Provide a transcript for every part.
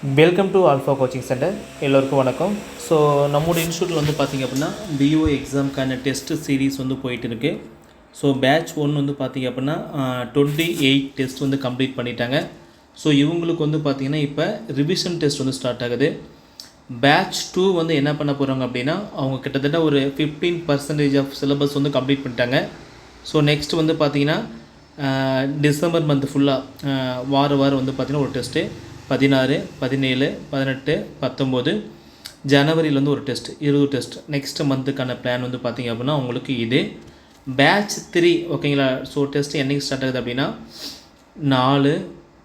Welcome to Alpha coaching centre எல்லோருக்கும் வணக்கம். So நம்மளோட இன்ஸ்டியூட்டில் வந்து பார்த்திங்க அப்படின்னா பிஓ எக்ஸாமுக்கான டெஸ்ட் சீரீஸ் வந்து போயிட்டு இருக்கு. ஸோ பேட்ச் ஒன் வந்து பார்த்திங்க அப்படின்னா டுவெண்ட்டி எயிட் டெஸ்ட் வந்து கம்ப்ளீட் பண்ணிட்டாங்க. ஸோ இவங்களுக்கு வந்து பார்த்திங்கன்னா இப்போ ரிவிஷன் டெஸ்ட் வந்து ஸ்டார்ட் ஆகுது. பேட்ச் டூ வந்து என்ன பண்ண போகிறாங்க அப்படின்னா அவங்க கிட்டத்தட்ட ஒரு ஃபிஃப்டீன் பர்சன்டேஜ் ஆஃப் சிலபஸ் வந்து கம்ப்ளீட் பண்ணிட்டாங்க. ஸோ நெக்ஸ்ட் வந்து பார்த்திங்கன்னா டிசம்பர் மந்த் ஃபுல்லாக வார வாரம் வந்து பார்த்திங்கன்னா ஒரு டெஸ்ட்டு பதினாறு பதினேழு பதினெட்டு பத்தொம்போது. ஜனவரியில் வந்து ஒரு டெஸ்ட் இருபது டெஸ்ட். நெக்ஸ்ட் மந்த்துக்கான பிளான் வந்து பார்த்திங்க அப்படின்னா உங்களுக்கு இது. பேட்ச் த்ரீ ஓகேங்களா ஸோ டெஸ்ட் என்னைக்கு ஸ்டார்ட் ஆகுது அப்படின்னா நாலு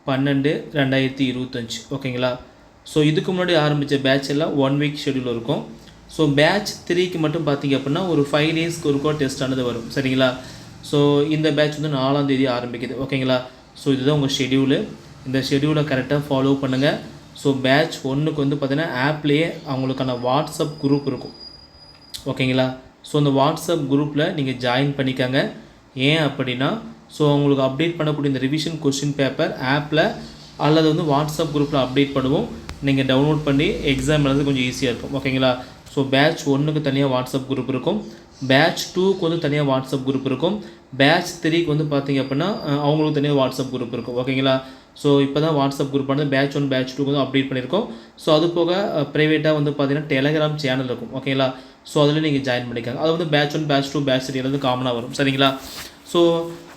பன்னெண்டு ரெண்டாயிரத்தி இருபத்தஞ்சி ஓகேங்களா ஸோ இதுக்கு முன்னாடி ஆரம்பித்த பேட்ச் எல்லாம் ஒன் வீக் ஷெடியூல் இருக்கும். ஸோ பேட்ச் த்ரீக்கு மட்டும் பார்த்தீங்க அப்படின்னா ஒரு ஃபைவ் டேஸ்க்கு ஒருக்கோ டெஸ்ட் ஆனது வரும். சரிங்களா? ஸோ இந்த பேட்ச் வந்து நாலாம் தேதி ஆரம்பிக்குது ஓகேங்களா ஸோ இதுதான் உங்கள் ஷெடியூலு இந்த ஷெடியூலை கரெக்டாக ஃபாலோ பண்ணுங்கள் ஸோ பேட்ச் ஒன்றுக்கு வந்து பார்த்தீங்கன்னா ஆப்லேயே அவங்களுக்கான வாட்ஸ்அப் குரூப் இருக்கும். ஓகேங்களா ஸோ அந்த வாட்ஸ்அப் குரூப்பில் நீங்கள் ஜாயின் பண்ணிக்கோங்க. ஏன் அப்படின்னா ஸோ உங்களுக்கு அப்டேட் பண்ணக்கூடிய இந்த ரிவிஷன் கொஷின் பேப்பர் ஆப்பில் அல்லது வந்து வாட்ஸ்அப் குரூப்பில் அப்டேட் பண்ணுவோம். நீங்கள் டவுன்லோட் பண்ணி எக்ஸாம் எழுது கொஞ்சம் ஈஸியாக இருக்கும். ஓகேங்களா ஸோ பேட்ச் ஒன்றுக்கு தனியாக வாட்ஸ்அப் குரூப் இருக்கும். பேட்ச் டூக்கு வந்து தனியாக வாட்ஸ்அப் குரூப் இருக்கும். பேட்ச் த்ரீக்கு வந்து பார்த்திங்க அப்படின்னா அவங்களுக்கு தனியாக வாட்ஸ்அப் குரூப் இருக்கும். ஓகேங்களா ஸோ இப்போ தான் வாட்ஸ்அப் குரூப் வந்து பேட்ச் ஒன் பேட்ச் டூக்கு வந்து அப்டேட் பண்ணியிருக்கோம். ஸோ அது போக ப்ரைவேட்டாக வந்து பார்த்தீங்கன்னா டெலகிராம் சேனல் இருக்கும். ஓகேங்களா ஸோ அதில் நீங்கள் ஜாயின் பண்ணிக்கோங்க அது வந்து batch one batch two batch three வந்து காமனாக வரும். சரிங்களா? ஸோ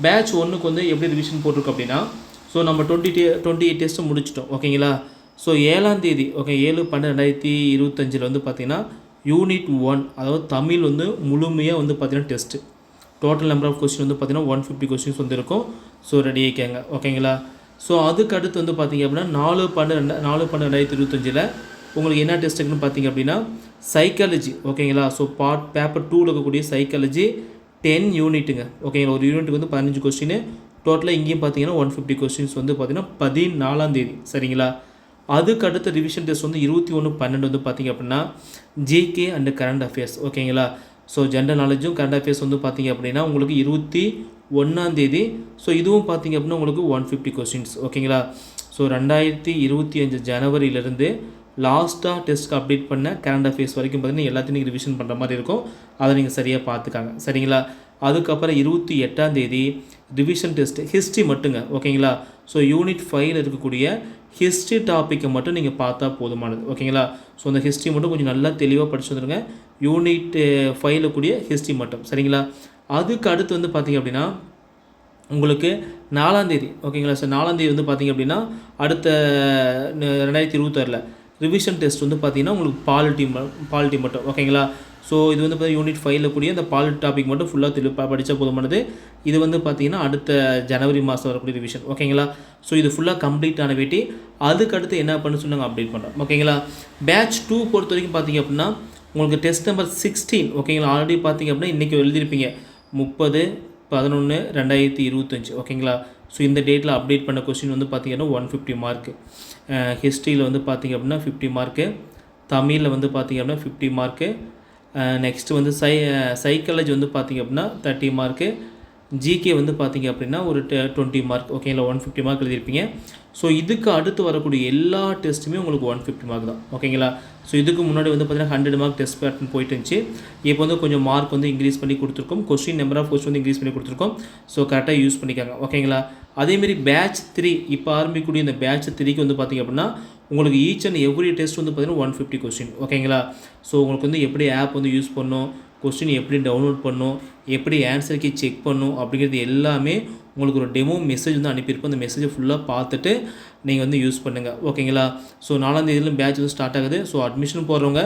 பேட்ச் ஒன்றுக்கு வந்து எப்படி ரிவிஷன் போட்டிருக்கோம் அப்படின்னா ஸோ நம்ம twenty day twenty eight test முடிச்சிட்டோம் ஓகேங்களா ஸோ ஏழாம் தேதி ஓகே ஏழு பன்னெண்டு ரெண்டாயிரத்தி இருபத்தஞ்சில் வந்து பார்த்திங்கன்னா யூனிட் ஒன் அதாவது தமிழ் வந்து முழுமையாக வந்து பார்த்தீங்கன்னா test total number of question வந்து பார்த்தீங்கன்னா ஒன் ஃபிஃப்டி கொஸ்டின்ஸ் வந்து இருக்கும். ஸோ ரெடி ஆகிக்கங்க ஓகேங்களா ஸோ அதுக்கு அடுத்து வந்து பார்த்திங்க அப்படின்னா நாலு பன்னெண்டு நாலு பன்னெண்டு ரெண்டாயிரத்தி இருபத்தஞ்சில் உங்களுக்கு என்ன டெஸ்ட் இருக்குன்னு பார்த்தீங்க அப்படின்னா சைக்காலஜி ஓகேங்களா ஸோ பார்ட் பேப்பர் டூவில் இருக்கக்கூடிய சைக்காலஜி டென் யூனிட்டுங்க ஓகேங்களா ஒரு யூனிட்டுக்கு வந்து பதினஞ்சு கொஸ்டின் டோட்டலாக இங்கேயும் பார்த்தீங்கன்னா ஒன் ஃபிஃப்டி கொஸ்டின்ஸ் வந்து பார்த்தீங்கன்னா பதினாலாம் தேதி. சரிங்களா? அதுக்கு அடுத்த ரிவிஷன் டெஸ்ட் வந்து இருபத்தி ஒன்று பன்னெண்டு வந்து பார்த்தீங்க அப்படின்னா ஜிகே அண்ட் கரண்ட் அஃபேர்ஸ் ஓகேங்களா ஸோ ஜென்ரல் நாலேஜும் கரண்ட் அஃபேர்ஸ் வந்து பார்த்தீங்க அப்படின்னா உங்களுக்கு இருபத்தி ஒன்றாந்தேதி ஸோ இதுவும் பார்த்தீங்க அப்படின்னா உங்களுக்கு ஒன் ஃபிஃப்டி கொஸ்டின்ஸ் ஓகேங்களா ஸோ ரெண்டாயிரத்தி இருபத்தி அஞ்சு ஜனவரியிலேருந்து லாஸ்ட்டாக டெஸ்ட் அப்டேட் பண்ண கரண்ட் அஃபேர்ஸ் வரைக்கும் பார்த்தீங்கன்னா எல்லாத்தையும் நீங்கள் ரிவிஷன் பண்ணுற மாதிரி இருக்கும். அதை நீங்கள் சரியாக பார்த்துக்காங்க. சரிங்களா? அதுக்கப்புறம் இருபத்தி எட்டாம் தேதி ரிவிஷன் டெஸ்ட் ஹிஸ்ட்ரி மட்டுங்க ஓகேங்களா? ஸோ யூனிட் ஃபைவ்ல இருக்கக்கூடிய ஹிஸ்ட்ரி டாப்பிக்கை மட்டும் நீங்கள் பார்த்தா போதுமானது ஓகேங்களா? ஸோ அந்த ஹிஸ்ட்ரி மட்டும் கொஞ்சம் நல்லா தெளிவாக படிச்சு வந்துருங்க. யூனிட் ஃபைவ்ல கூடிய ஹிஸ்ட்ரி மட்டும் சரிங்களா? அதுக்கு அடுத்து வந்து பார்த்தீங்க அப்படின்னா உங்களுக்கு நாலாந்தேதி ஓகேங்களா? சார் நாலாந்தேதி வந்து பார்த்தீங்க அப்படின்னா அடுத்த ரெண்டாயிரத்தி இருபத்தாறில். ரிவிஷன் டெஸ்ட் வந்து பார்த்தீங்கன்னா உங்களுக்கு பாலிட்டி பாலிட்டி மட்டும். ஓகேங்களா ஸோ இது வந்து பார்த்தீங்கன்னா யூனிட் ஃபைவ்ல கூடிய அந்த பாலிட்டி டாபிக் மட்டும் ஃபுல்லாக தெளிவாக படித்தா போதுமானது. இது வந்து பார்த்தீங்கன்னா அடுத்த ஜனவரி மாதம் வரக்கூடிய ரிவிஷன் ஓகேங்களா ஸோ இது ஃபுல்லாக கம்ப்ளீட் ஆன வேட்டி. அதுக்கு அடுத்து என்ன பண்ண சொல்லி நாங்கள் அப்டேட் பண்ணுறோம் ஓகேங்களா பேட்ச் டூ பொறுத்த வரைக்கும் பார்த்தீங்க அப்படின்னா உங்களுக்கு டெஸ்ட் நம்பர் சிக்ஸ்டீன் ஓகேங்களா ஆல்ரெடி பார்த்தீங்க அப்படின்னா இன்றைக்கி எழுதியிருப்பீங்க. முப்பது பதினொன்று ரெண்டாயிரத்தி இருபத்தஞ்சி. ஓகேங்களா? ஸோ இந்த டேட்டில் அப்டேட் பண்ண கொஸ்டின் வந்து பார்த்தீங்கன்னா ஒன் ஃபிஃப்டி மார்க்கு ஹிஸ்ட்ரியில் வந்து பார்த்திங்க அப்படின்னா ஃபிஃப்டி மார்க்கு தமிழில் வந்து பார்த்தீங்க அப்படின்னா ஃபிஃப்டி மார்க்கு நெக்ஸ்ட் வந்து சை சைக்காலஜி வந்து பார்த்திங்க அப்படின்னா தேர்ட்டி மார்க்கு ஜிகே வந்து பார்த்தீங்க அப்படின்னா ஒரு டுவெண்ட்டி மார்க் ஓகேங்களா ஒன் ஃபிஃப்டி மார்க் எழுதியிருப்பீங்க. ஸோ இதுக்கு அடுத்து வரக்கூடிய எல்லா டெஸ்ட்டுமே உங்களுக்கு ஒன் ஃபிஃப்டி மார்க் தான் ஓகேங்களா ஸோ இதுக்கு முன்னாடி வந்து பார்த்தீங்கன்னா ஹண்ட்ரட் மார்க் டெஸ்ட் பேட்டர்ன் போயிட்டு இருந்துச்சு. இப்போ வந்து கொஞ்சம் மார்க் வந்து இன்க்ரீஸ் பண்ணி கொடுத்துருக்கோம். கொஸ்டின் நம்பர் ஆஃப் கொஸ்டின் வந்து இன்க்ரீஸ் பண்ணி கொடுத்துருக்கோம். ஸோ கரெக்டாக யூஸ் பண்ணிக்காங்க ஓகேங்களா அதேமாரி பேட்ச் த்ரீ இப்போ ஆரம்பிக்கக்கூடிய இந்த பேட்ச் த்ரீக்கு வந்து பார்த்தீங்க அப்படின்னா உங்களுக்கு ஈச் அண்ட் எவ்ரி டெஸ்ட் வந்து பார்த்தீங்கன்னா ஒன் ஃபிஃப்டி கொஸ்டின் ஓகேங்களா ஸோ உங்களுக்கு வந்து எப்படி ஆப் வந்து யூஸ் பண்ணும் கொஸ்டின் எப்படி டவுன்லோட் பண்ணும் எப்படி ஆன்சர் கீ செக் பண்ணும் அப்படிங்கிறது எல்லாமே உங்களுக்கு ஒரு டெமோ மெசேஜ் வந்து அனுப்பியிருப்போம் அந்த மெசேஜை ஃபுல்லாக பார்த்துட்டு நீங்கள் வந்து யூஸ் பண்ணுங்கள் ஓகேங்களா ஸோ நாலாந்தேதியிலும் பேட்ச் வந்து ஸ்டார்ட் ஆகுது. ஸோ அட்மிஷன் போடுறவங்க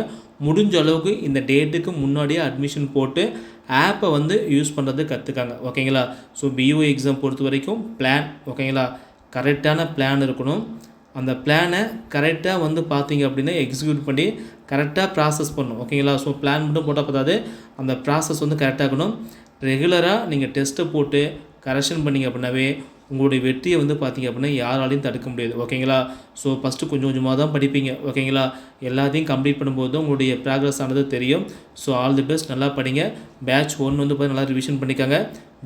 முடிஞ்ச அளவுக்கு இந்த டேட்டுக்கு முன்னாடியே அட்மிஷன் போட்டு ஆப்பை வந்து யூஸ் பண்ணுறது கற்றுக்காங்க ஓகேங்களா ஸோ பிஓ எக்ஸாம் பொறுத்த வரைக்கும் பிளான் ஓகேங்களா கரெக்டான பிளான் இருக்கணும். அந்த பிளானை கரெக்டாக வந்து பார்த்தீங்க அப்படின்னா எக்ஸிக்யூட் பண்ணி கரெக்டாக ப்ராசஸ் பண்ணணும். ஓகேங்களா ஸோ பிளான் மட்டும் போட்டால் பார்த்தாது அந்த ப்ராசஸ் வந்து கரெக்டாக இருக்கணும். ரெகுலராக நீங்கள் டெஸ்ட்டை போட்டு கரெக்ஷன் பண்ணிங்க அப்படின்னாவே உங்களுடைய வெற்றியை வந்து பார்த்தீங்க அப்படின்னா யாராலையும் தடுக்க முடியாது. ஓகேங்களா ஸோ ஃபஸ்ட்டு கொஞ்சம் கொஞ்சமாக தான் படிப்பீங்க. ஓகேங்களா எல்லாத்தையும் கம்ப்ளீட் பண்ணும்போது உங்களுடைய ப்ராக்ரஸ் ஆனது தெரியும். ஸோ ஆல் தி பெஸ்ட் நல்லா படிங்க. பேட்ச் ஒன் வந்து பார்த்தீங்கன்னா நல்லா ரிவிஷன் பண்ணிக்காங்க.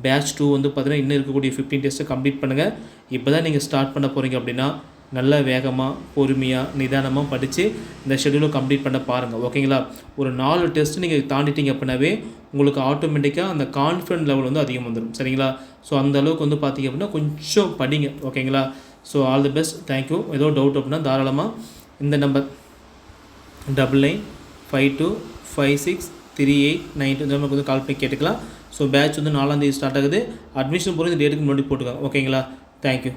பேட்ச் டூ வந்து பார்த்தீங்கன்னா இன்னும் இருக்கக்கூடிய ஃபிஃப்டீன் டெஸ்ட்டை கம்ப்ளீட் பண்ணுங்கள் இப்போ தான் நீங்கள் ஸ்டார்ட் பண்ண போகிறீங்க அப்படின்னா நல்ல வேகமாக பொறுமையாக நிதானமாக படித்து இந்த ஷெடியூலை கம்ப்ளீட் பண்ண பாருங்கள் ஓகேங்களா ஒரு நாலு டெஸ்ட் நீங்கள் தாண்டிட்டீங்க அப்படின்னாவே உங்களுக்கு ஆட்டோமேட்டிக்காக அந்த கான்ஃபிடன்ட் லெவல் வந்து அதிகம் வந்துடும் சரிங்களா? ஸோ அந்த அளவுக்கு வந்து பார்த்தீங்க அப்படின்னா கொஞ்சம் படிங்க. ஓகேங்களா so all the best thank you ஏதோ டவுட் அப்படின்னா தாராளமாக இந்த number double nine five two five six three eight nine two இந்த நம்பருக்கு வந்து கால் பண்ணி கேட்டுக்கலாம். ஸோ பேட்ச் வந்து நாலாந்தேதி ஸ்டார்ட் ஆகுது. அட்மிஷன் போகிற இந்த டேட்டுக்கு முன்னாடி போட்டுக்கோங்க. ஓகேங்களா தேங்க்யூ